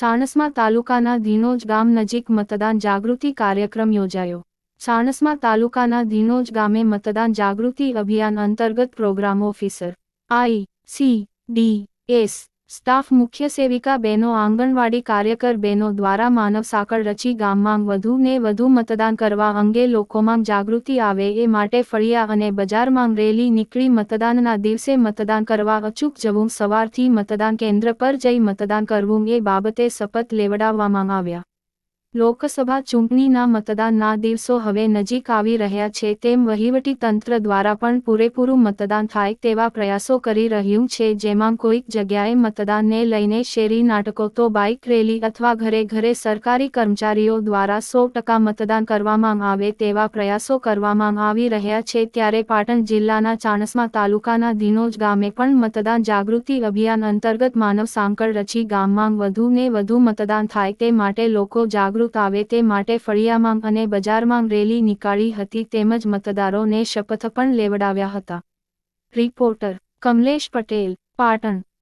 ચાણસ્મા તાલુકાના ધીનોજ ગામ નજીક મતદાન જાગૃતિ કાર્યક્રમ યોજાયો. સાણસમાં તાલુકાના ધીનોજ ગામે મતદાન જાગૃતિ અભિયાન અંતર્ગત programme officer, I, C, D, S staff મુખ્ય સેવિકા બહેનો, આંગણવાડી કાર્યકર બહેનો દ્વારા માનવ સાંકળ રચી ગામમાં વધુ ને વધુ મતદાન કરવા અંગે લોકોમાં જાગૃતિ આવે એ માટે ફળિયા અને બજારમાં રેલી નીકળી મતદાનના દિવસે મતદાન કરવા અચૂક જવું, સવારથી મતદાન કેન્દ્ર પર જઈ મતદાન કરવું એ બાબતે શપથ લેવડાવવામાં આવ્યા. લોકસભા ચૂંટણીના મતદાનના દિવસો હવે નજીક આવી રહ્યા છે તેમ તંત્ર દ્વારા પણ પૂરેપૂરું મતદાન થાય તેવા પ્રયાસો કરી રહ્યું છે, જેમાં કોઈક જગ્યાએ મતદાનને લઈને શેરી નાટકો તો બાઇક રેલી અથવા ઘરે ઘરે સરકારી કર્મચારીઓ દ્વારા સો ટકા મતદાન કરવામાં આવે તેવા પ્રયાસો કરવામાં આવી રહ્યા છે. ત્યારે પાટણ જિલ્લાના ચાણસ્મા તાલુકાના ધીનોજ ગામે પણ મતદાન જાગૃતિ અભિયાન અંતર્ગત માનવ સાંકળ રચી ગામમાં વધુને વધુ મતદાન થાય તે માટે લોકો જાગૃત આવે તે માટે ફળિયામાં અને બજારમાં રેલી નીકાળી હતી તેમજ મતદારોને શપથ પણ લેવડાવ્યા હતા. રિપોર્ટર કમલેશ પટેલ, પાટણ.